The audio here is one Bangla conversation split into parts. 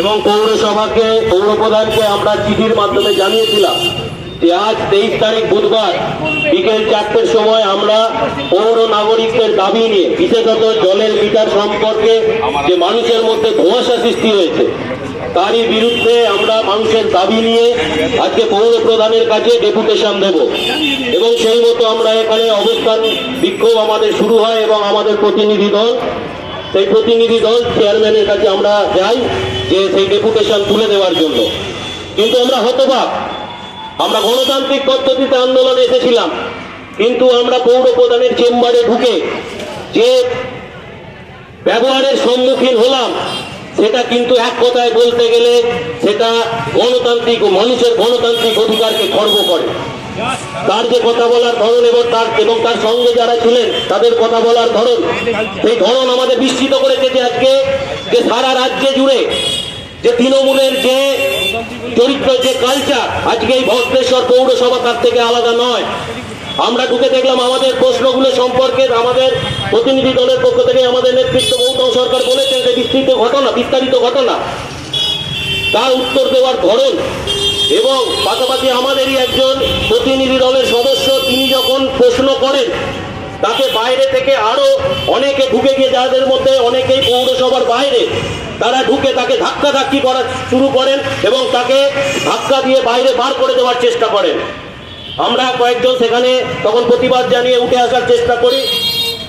এবং পৌরসভাকে, পৌরপ্রধানকে আমরা চিঠির মাধ্যমে জানিয়েছিলাম যে আজ তেইশ তারিখ বুধবার বিকেল চারটের সময় আমরা পৌর নাগরিকদের দাবি নিয়ে, বিশেষত জলের মিটার সম্পর্কে যে মানুষের মধ্যে ধোঁয়াশা সৃষ্টি হয়েছে, তারই বিরুদ্ধে আমরা মানুষের দাবি নিয়ে আজকে পৌর প্রধানের কাছে ডেপুটেশন দেব। এবং সেই মতো আমরা এখানে অবস্থান বিক্ষোভ আমাদের শুরু হয় এবং আমাদের প্রতিনিধি দল সেই প্রতিনিধি দল চেয়ারম্যানের কাছে আমরা যাই যে সেই ডেপুটেশন তুলে দেওয়ার জন্য। কিন্তু আমরা হতবাক। আমরা গণতান্ত্রিক পদ্ধতিতে আন্দোলনে এসেছিলাম। কিন্তু আমরা পৌর প্রধানের চেম্বারে ঢুকে যে ব্যবহারের সম্মুখীন হলাম, সেটা কিন্তু এক কথায় বলতে গেলে সেটা গণতান্ত্রিক ও মানুষের গণতান্ত্রিক অধিকারকে খর্ব করে। তার যে কথা বলার ধরন এবং তার এবং তার সঙ্গে যারা ছিলেন, তাদের কথা বলার ধরন, সেই ধরন আমাদের বিস্মিত করেছে যে আজকে যে সারা রাজ্যে জুড়ে যে তৃণমূলের যে চরিত্র, যে কালচার আজকে এই ভদ্রেশ্বর পৌরসভা তার থেকে আলাদা নয়। আমরা ঢুকে দেখলাম আমাদের প্রশ্নগুলো সম্পর্কে আমাদের প্রতিনিধি দলের পক্ষ থেকে আমাদের নেতৃত্ব গৌতম সরকার বলেছেন যে বিস্তৃত ঘটনা, বিস্তারিত ঘটনা। তার উত্তর দেওয়ার ধরন এবং পাশাপাশি আমাদেরই একজন প্রতিনিধি দলের সদস্য, তিনি যখন প্রশ্ন করেন, তাকে বাইরে থেকে আরও অনেকে ঢুকে গিয়ে, যাদের মধ্যে অনেকেই পৌরসভার বাইরে, তারা ঢুকে তাকে ধাক্কা ধাক্কি করা শুরু করেন এবং তাকে ধাক্কা দিয়ে বাইরে বার করে দেওয়ার চেষ্টা করেন। আমরা কয়েকজন সেখানে তখন প্রতিবাদ জানিয়ে উঠে আসার চেষ্টা করি।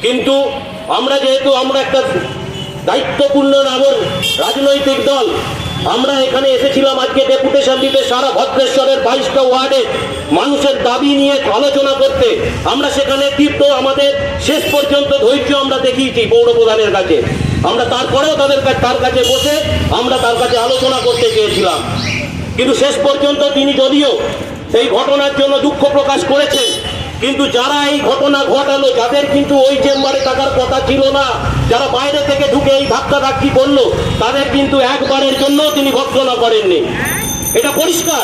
কিন্তু আমরা যেহেতু আমরা একটা দায়িত্বপূর্ণ নাগর রাজনৈতিক দল আমরা এখানে এসেছিলাম আজকে ডেপুটেশন দিতে সারা ভদ্রেশ্বরের বাইশটা ওয়ার্ডে মানুষের দাবি নিয়ে আলোচনা করতে। আমরা সেখানে তীর্থ আমাদের শেষ পর্যন্ত ধৈর্য আমরা দেখিয়েছি পৌর প্রধানের কাছে। আমরা তারপরেও তাদের তার কাছে বসে আমরা তার কাছে আলোচনা করতে চেয়েছিলাম। কিন্তু শেষ পর্যন্ত তিনি যদিও সেই ঘটনার জন্য দুঃখ প্রকাশ করেছেন কিন্তু যারা এই ঘটনা ঘটালো, যাদের কিন্তু ওই চেম্বারে থাকার কথা ছিল না, যারা বাইরে থেকে ঢুকে এই ধাক্কা ধাক্কি করল, তাদের কিন্তু একবারের জন্য তিনি ভর্সনা করেননি। এটা পরিষ্কার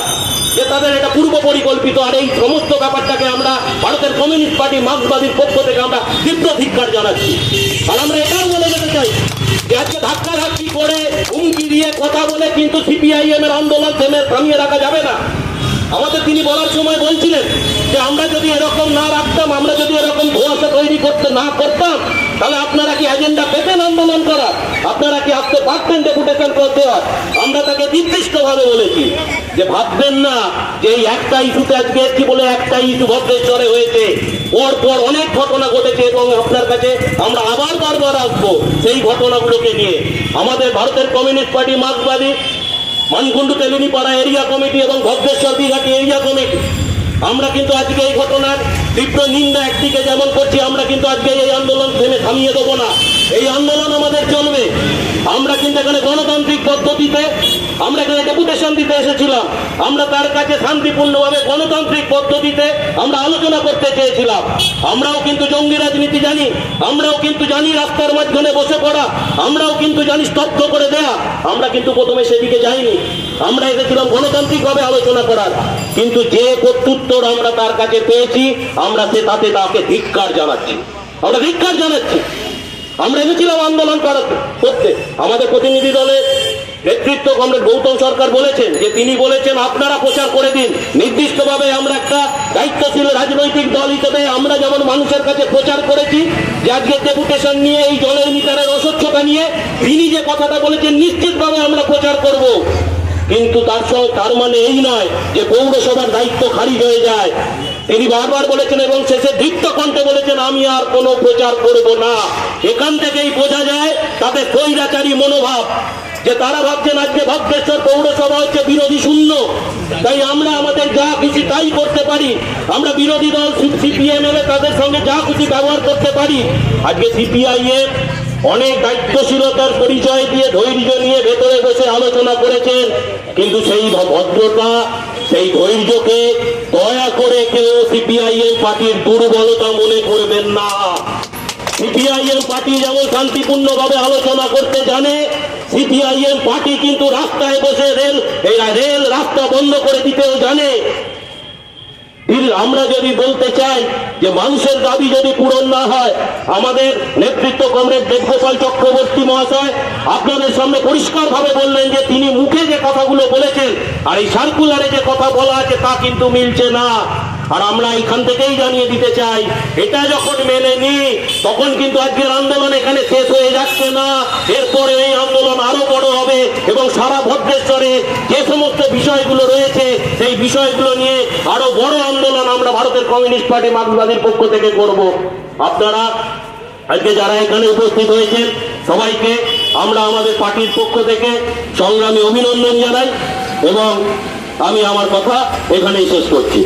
যে তাদের এটা পূর্ব পরিকল্পিত আর এই সমস্ত ব্যাপারটাকে আমরা ভারতের কমিউনিস্ট পার্টি, মার্ক্সবাদীর পক্ষ থেকে আমরা তীব্র ধিক্ষার জানাচ্ছি। আর আমরা এটাও বলে যেতে চাই যে আজকে ধাক্কা ধাক্কি করে হুমকি দিয়ে কথা বলে কিন্তু সিপিআইএম এর আন্দোলন থেমে থামিয়ে রাখা যাবে না। আমাদের তিনি বলার সময় বলছিলেন যে আমরা যদি এরকম না রাখতাম, আমরা যদি এরকম ধোঁয়াশা তৈরি করতে না করতাম, তাহলে আপনারা কি এজেন্ডা পেতেন আন্দোলন করার? আপনারা কি আসতে পারতেন ডেপুটেশন করতে হয়? আমরা তাকে নির্দিষ্টভাবে বলেছি যে ভাববেন না যে এই একটা ইস্যুতে আজকে এসছি বলে একটা ইস্যু ভদ্রেশ্বরে হয়েছে। পর পর অনেক ঘটনা ঘটেছে এবং আপনার কাছে আমরা আবার বারবার আসব সেই ঘটনাগুলোকে নিয়ে। আমাদের ভারতের কমিউনিস্ট পার্টি মার্ক্সবাদী মানকুণ্ডু তেলুনিপাড়া এরিয়া কমিটি এবং ভদ্রেশ্বর বিঘাটি এরিয়া কমিটি। আমরা কিন্তু আজকে এই ঘটনার তীব্র নিন্দা একদিকে যেমন করছি, আমরা কিন্তু আজকে এই আন্দোলন থেমে থামিয়ে দেবো না। এই আন্দোলন আমাদের চলবে। আমরা কিন্তু এখানে গণতান্ত্রিক পদ্ধতিতে, আমরা এখানে ডেপুটেশন দিতে এসেছিলাম। আমরা তার কাছে শান্তিপূর্ণভাবে গণতান্ত্রিক পদ্ধতিতে আমরা আলোচনা করতে চেয়েছিলাম। আমরাও কিন্তু জঙ্গি রাজনীতি জানি, আমরাও কিন্তু জানি রাস্তার মাঝখানে বসে পড়া, আমরাও কিন্তু জানি স্তব্ধ করে দেয়া। আমরা কিন্তু প্রথমে সেদিকে যাইনি। আমরা এসেছিলাম গণতান্ত্রিকভাবে আলোচনা করার। কিন্তু যে প্রত্যুত্তর আমরা তার কাছে পেয়েছি, আমরা সে তাতে তাকে ধিক্কার জানাচ্ছি। আমরা ধিক্কার জানাচ্ছি। আমরা এসেছিলাম আন্দোলন করাতে করতে। আমাদের প্রতিনিধি দলের নেতৃত্ব কমরেড গৌতম সরকার বলেছেন যে তিনি বলেছেন, আপনারা প্রচার করে দিন। নির্দিষ্টভাবে আমরা একটা দায়িত্বশীল রাজনৈতিক দল হিসেবে আমরা যেমন মানুষের কাছে প্রচার করেছি, যে আজকে ডেপুটেশন নিয়ে, এই জলের মিটারের অস্বচ্ছতা নিয়ে, তিনি যে কথাটা বলেছেন, নিশ্চিতভাবে আমরা প্রচার করব। কিন্তু তার সঙ্গে তার মানে এই নয় যে পৌরসভার দায়িত্ব খারিজ হয়ে যায়। তিনি বারবার বলেছেন এবং শেষে দীপ্ত কণ্ঠে বলেছেন, আমি আর কোনো প্রচার করব না। এখান থেকেই বোঝা যায় তাদের কৈরাচারী মনোভাব, যে তারা ভাবছেন আজকে ভদ্রেশ্বর পৌরসভা হচ্ছে বিরোধী শূন্য। তাই আমরা আমাদের যা খুশি তাই করতে পারি। আমরা বিরোধী দল সিপিএম এলে তাদের সঙ্গে যা খুশি ব্যবহার করতে পারি। আজকে সিপিআইএম অনেক দায়িত্বশীলতার পরিচয় দিয়ে, ধৈর্য নিয়ে ভেতরে বসে আলোচনা করেছেন, কিন্তু সেই ভদ্রতা সেই ধৈর্যকে দয়া করে কেউ সিপিআইএম পার্টির দুর্বলতা মনে করবেন না। সিপিআইএম পার্টি যেমন শান্তিপূর্ণভাবে আলোচনা করতে জানে, সিপিআইএম পার্টি কিন্তু রাস্তায় বসে রেল রেল রাস্তা বন্ধ করে দিতেও জানে। আমরা যদি বলতে চাই যে মানুষের দাবি যদি পূরণ না হয়, আমাদের নেতৃত্ব কমরেড দেবগোপাল চক্রবর্তী মহাশয় আপনাদের সামনে পরিষ্কার ভাবে বললেন যে তিনি মুখে যে কথাগুলো বলেছেন আর এই সার্কুলারে যে কথা বলা আছে তা কিন্তু মিলছে না। আর আমরা এখান থেকেই জানিয়ে দিতে চাই, এটা যখন মেনে নি তখন কিন্তু আজকের আন্দোলন এখানে শেষ হয়ে যাচ্ছে না। এরপরে এই আন্দোলন আরও বড় হবে এবং সারা ভদ্রেশ্বরে যে সমস্ত বিষয়গুলো রয়েছে, সেই বিষয়গুলো নিয়ে আরও বড় ভারতের কমিউনিস্ট পার্টি মার্কসবাদীর পক্ষ থেকে করব। আপনারা আজকে যারা এখানে উপস্থিত হয়েছেন, সবাইকে আমরা আমাদের পার্টির পক্ষ থেকে সংগ্রামী অভিনন্দন জানাই এবং আমি আমার কথা এখানেই শেষ করছি।